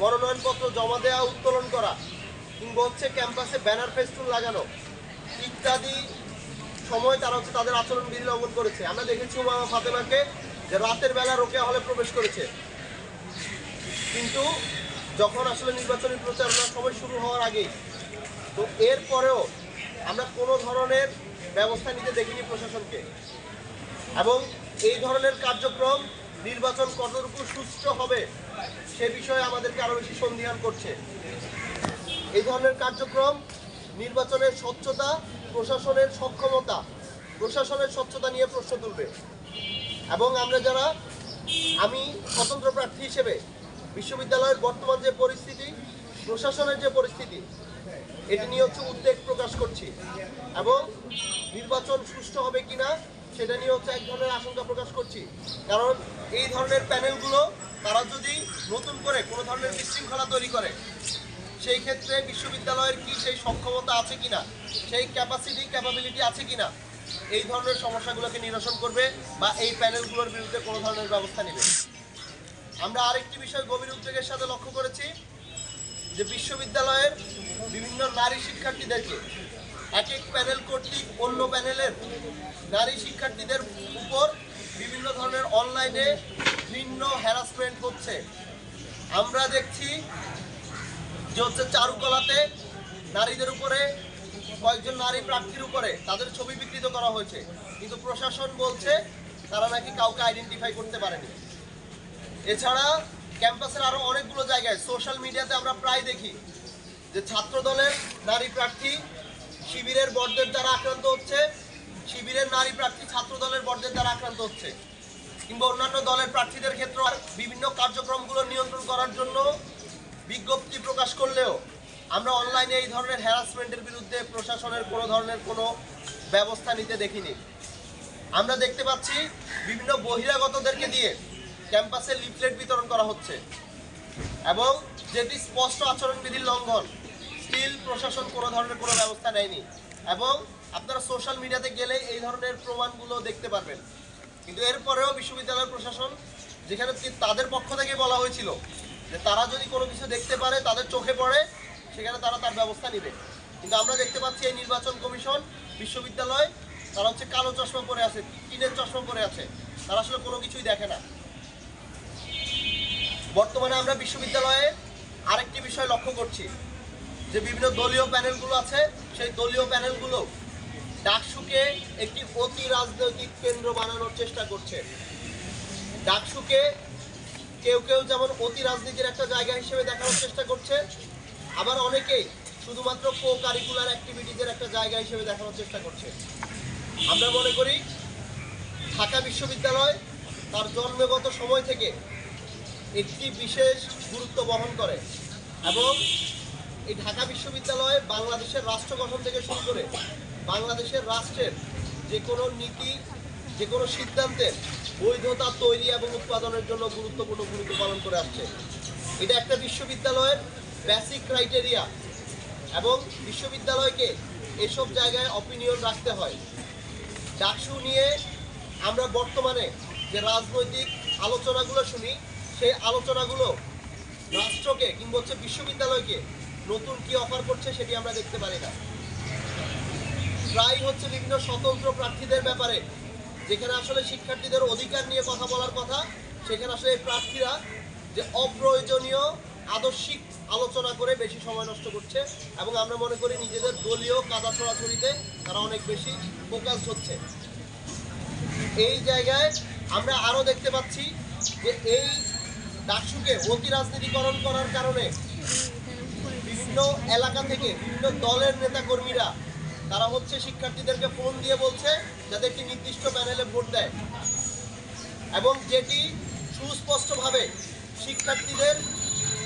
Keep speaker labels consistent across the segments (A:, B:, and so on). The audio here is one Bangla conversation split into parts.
A: মনোনয়নপত্র জমা দেওয়া উত্তোলন করা, কিংবা হচ্ছে ক্যাম্পাসে ব্যানার ফেস্টুন লাগানো ইত্যাদি সময় তারা হচ্ছে তাদের আচরণবিধি লঙ্ঘন করেছে। আমরা দেখেছি উমামা ফাতেমাকে যে রাতের বেলা রোকেয়া হলে প্রবেশ করেছে। কিন্তু যখন আসলে নির্বাচনী প্রচারণার সময় শুরু হওয়ার আগেই। তো এরপরেও আমরা কোনো ধরনের ব্যবস্থা নিতে দেখিনি প্রশাসনকে। এবং এই ধরনের কার্যক্রম নির্বাচন কতটুকু সুষ্ঠু হবে সে বিষয়ে আমাদেরকে আরও বেশি সন্দিহান করছে। এই ধরনের কার্যক্রম, নির্বাচনের স্বচ্ছতা, প্রশাসনের সক্ষমতা, প্রশাসনের স্বচ্ছতা নিয়ে প্রশ্ন তুলবে। এবং আমরা যারা, আমি স্বতন্ত্র প্রার্থী হিসেবে বিশ্ববিদ্যালয়ের বর্তমান যে পরিস্থিতি, প্রশাসনের যে পরিস্থিতি, এটি নিয়ে হচ্ছে উদ্বেগ প্রকাশ করছি। এবং নির্বাচন সুষ্ঠু হবে কিনা সেটা নিয়ে হচ্ছে এক ধরনের আশঙ্কা প্রকাশ করছি। কারণ এই ধরনের প্যানেলগুলো তারা যদি নতুন করে কোনো ধরনের বিশৃঙ্খলা তৈরি করে, সেই ক্ষেত্রে বিশ্ববিদ্যালয়ের কি সেই সক্ষমতা আছে কিনা, সেই ক্যাপাসিটি ক্যাপাবিলিটি আছে কিনা, এই ধরনের সমস্যাগুলোকে নিরসন করবে বা এই প্যানেলগুলোর বিরুদ্ধে কোনো ধরনের ব্যবস্থা নেবে। আমরা আরেকটি বিষয় গভীর উদ্বেগের সাথে লক্ষ্য করেছি যে বিশ্ববিদ্যালয়ের বিভিন্ন নারী শিক্ষার্থীদেরকে এক এক প্যানেল কর্তৃক অন্য প্যানেলের নারী শিক্ষার্থীদের উপর বিভিন্ন ধরনের অনলাইনে ভিন্ন হ্যারাসমেন্ট হচ্ছে। আমরা দেখছি যে হচ্ছে চারুকলাতে নারীদের উপরে, কয়েকজন নারী প্রার্থীর উপরে তাদের ছবি বিকৃত করা হয়েছে। কিন্তু প্রশাসন বলছে তারা নাকি কাউকে আইডেন্টিফাই করতে পারেনি। এছাড়া ক্যাম্পাসের আরও অনেকগুলো জায়গায় সোশ্যাল মিডিয়াতে আমরা প্রায় দেখি যে ছাত্র দলের নারী প্রার্থী শিবিরের বর্দের দ্বারা আক্রান্ত হচ্ছে। শিবিরের নারী প্রার্থী, ছাত্র দলের বর্দের দ্বারা আক্রান্ত হচ্ছে। কিংবা অন্যান্য দলের প্রার্থীদের ক্ষেত্রে বিভিন্ন কার্যক্রমগুলো নিয়ন্ত্রণ করার জন্য বিজ্ঞপ্তি প্রকাশ করলেও আমরা অনলাইনে এই ধরনের হ্যারাসমেন্টের বিরুদ্ধে প্রশাসনের কোনো ধরনের কোনো ব্যবস্থা নিতে দেখিনি। আমরা দেখতে পাচ্ছি বিভিন্ন বহিরাগতদেরকে দিয়ে ক্যাম্পাসে লিফলেট বিতরণ করা হচ্ছে এবং যেটি স্পষ্ট আচরণবিধির লঙ্ঘন স্টিল প্রশাসন কোনো ধরনের কোনো ব্যবস্থা নেয়নি। এবং আপনারা সোশ্যাল মিডিয়াতে গেলে এই ধরনের প্রমাণগুলো দেখতে পারবেন। কিন্তু এরপরেও বিশ্ববিদ্যালয় প্রশাসন, যেখানে তাদের পক্ষ থেকে বলা হয়েছিল যে তারা যদি কোনো কিছু দেখতে পারে, তাদের চোখে পড়ে, সেখানে তারা তার ব্যবস্থা নেবে। কিন্তু আমরা দেখতে পাচ্ছি এই নির্বাচন কমিশন, বিশ্ববিদ্যালয়, তারা হচ্ছে কালো চশমা পরে আছে, টিনের চশমা পরে আছে। তারা আসলে কোনো কিছুই দেখে না। বর্তমানে আমরা বিশ্ববিদ্যালয়ে আরেকটি বিষয় লক্ষ্য করছি। যে বিভিন্ন দলীয় প্যানেলগুলো আছে, সেই দলীয় প্যানেলগুলো ডাকসুকে একটি অতি রাজনৈতিক কেন্দ্র বানানোর চেষ্টা করছে। ডাকসুকে কেউ কেউ যেমন অতি রাজনীতির একটা জায়গা হিসেবে দেখানোর চেষ্টা করছে, আবার অনেকেই শুধুমাত্র কো কারিকুলার অ্যাক্টিভিটিজের একটা জায়গা হিসেবে দেখানোর চেষ্টা করছে। আমরা মনে করি, ঢাকা বিশ্ববিদ্যালয় তার জন্মগত সময় থেকে একটি বিশেষ গুরুত্ব বহন করে এবং এই ঢাকা বিশ্ববিদ্যালয়ে বাংলাদেশের রাষ্ট্র গঠন থেকে শুরু করে বাংলাদেশের রাষ্ট্রের যে কোনো নীতি, যে কোনো সিদ্ধান্তের বৈধতা তৈরি এবং উৎপাদনের জন্য গুরুত্বপূর্ণ ভূমিকা পালন করে আসছে। এটা একটা বিশ্ববিদ্যালয়ের বেসিক ক্রাইটেরিয়া এবং বিশ্ববিদ্যালয়কে এসব জায়গায় অপিনিয়ন রাখতে হয়। ডাকসু নিয়ে আমরা বর্তমানে যে রাজনৈতিক আলোচনাগুলো শুনি, সেই আলোচনাগুলো রাষ্ট্রকে কিংবা হচ্ছে বিশ্ববিদ্যালয়কে নতুন কি অফার করছে সেটি আমরা দেখতে পারি না। প্রায় হচ্ছে বিভিন্ন স্বতন্ত্র প্রার্থীদের ব্যাপারে, যেখানে আসলে শিক্ষার্থীদের অধিকার নিয়ে কথা বলার কথা, সেখানে আসলে প্রার্থীরা যে অপ্রয়োজনীয় আদর্শিক আলোচনা করে বেশি সময় নষ্ট করছে এবং আমরা মনে করি নিজেদের দলীয় কাদা ছড়াছড়িতে তারা অনেক বেশি ফোকাস হচ্ছে। এই জায়গায় আমরা আরও দেখতে পাচ্ছি যে এই ডাকসুকে অতি রাজনীতিকরণ করার কারণে বিভিন্ন এলাকা থেকে বিভিন্ন দলের নেতাকর্মীরা, তারা হচ্ছে শিক্ষার্থীদেরকে ফোন দিয়ে বলছে যাতে একটি নির্দিষ্ট প্যানেলে ভোট দেয়। এবং যেটি সুস্পষ্টভাবে শিক্ষার্থীদের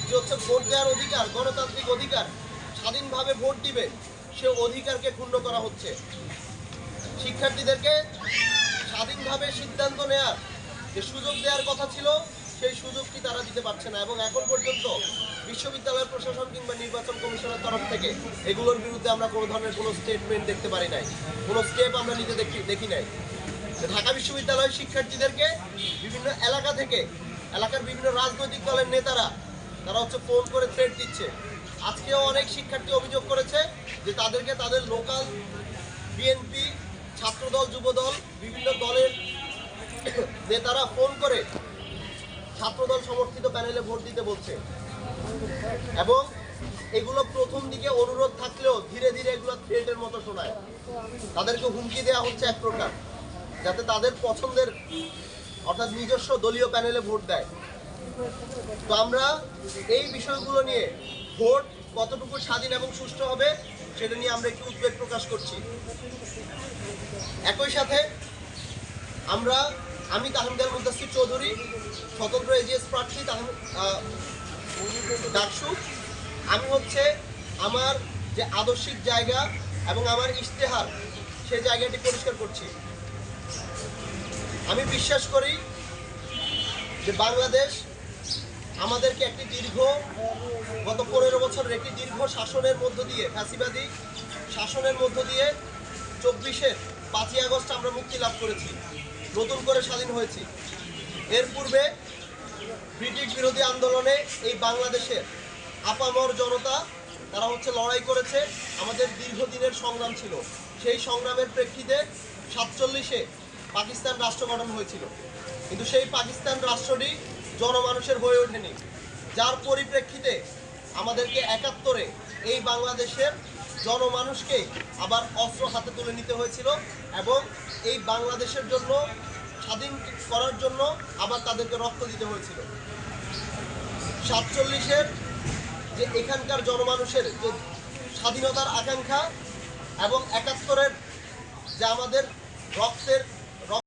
A: যে হচ্ছে ভোট দেওয়ার অধিকার, গণতান্ত্রিক অধিকার, স্বাধীনভাবে ভোট দিবে, সে অধিকারকে ক্ষুণ্ণ করা হচ্ছে। শিক্ষার্থীদেরকে স্বাধীনভাবে সিদ্ধান্ত নেয়ার যে সুযোগ দেওয়ার কথা ছিল সেই সুযোগটি তারা দিতে পারছে না এবং এখন পর্যন্ত বিশ্ববিদ্যালয় প্রশাসন কিংবা নির্বাচন কমিশনের তরফ থেকে এগুলোর বিরুদ্ধে আমরা কোনো ধরনের কোনো স্টেটমেন্ট দেখতে পারি নাই। কোনো স্টেপ আমরা নিতে দেখি দেখি নাই। ঢাকা বিশ্ববিদ্যালয়ের শিক্ষার্থীদেরকে বিভিন্ন এলাকা থেকে, এলাকার বিভিন্ন রাজনৈতিক দলের নেতারা, তারা হচ্ছে ফোন করে থ্রেট দিচ্ছে। আজকেও অনেক শিক্ষার্থী অভিযোগ করেছে যে তাদেরকে তাদের লোকাল বিএনপি ছাত্রদল, যুবদল, বিভিন্ন দলের নেতারা ফোন করে ছাত্রদল সমর্থিত প্যানেলে ভোট দিতে বলছে। এবং এগুলো প্রথম দিকে অনুরোধ থাকলেও ধীরে ধীরে এগুলো থ্রেটের মতো শোনায়। তাদেরকে হুমকি দেওয়া হচ্ছে এক প্রকার, যাতে তাদের পছন্দের, অর্থাৎ নিজস্ব দলীয় প্যানেলে ভোট দেয়। তো আমরা এই বিষয়গুলো নিয়ে ভোট কতটুকু স্বাধীন এবং সুষ্ঠু হবে, সেটা নিয়ে আমরা একটু উদ্বেগ প্রকাশ করছি। একই সাথে আমরা আমি তাহমিদার মুদাসির চৌধুরী, স্বতন্ত্র এজিএস প্রার্থী ডাকসু। আমি হচ্ছে আমার যে আদর্শিক জায়গা এবং আমার ইশতেহার সেই জায়গাটি পরিষ্কার করছি। আমি বিশ্বাস করি যে বাংলাদেশ আমাদেরকে একটি দীর্ঘ, গত পনেরো বছরের একটি দীর্ঘ শাসনের মধ্য দিয়ে, ফ্যাসিবাদী শাসনের মধ্য দিয়ে চব্বিশের পাঁচই আগস্ট আমরা মুক্তি লাভ করেছি। নতুন করে স্বাধীন হয়েছি। এর পূর্বে ব্রিটিশ বিরোধী আন্দোলনে এই বাংলাদেশের আপামর জনতা, তারা হচ্ছে লড়াই করেছে। আমাদের দীর্ঘদিনের সংগ্রাম ছিল। সেই সংগ্রামের প্রেক্ষিতে সাতচল্লিশে পাকিস্তান রাষ্ট্র গঠন হয়েছিল। কিন্তু সেই পাকিস্তান রাষ্ট্রটি জনমানুষের হয়ে ওঠেনি। যার পরিপ্রেক্ষিতে আমাদেরকে একাত্তরে এই বাংলাদেশের জনমানুষকে আবার অস্ত্র হাতে তুলে নিতে হয়েছিল এবং এই বাংলাদেশের জন্য, স্বাধীন করার জন্য আবার তাদেরকে রক্ত দিতে হয়েছিল। সাতচল্লিশের যে এখানকার জনমানুষের যে স্বাধীনতার আকাঙ্ক্ষা এবং একাত্তরের যে আমাদের রক্তের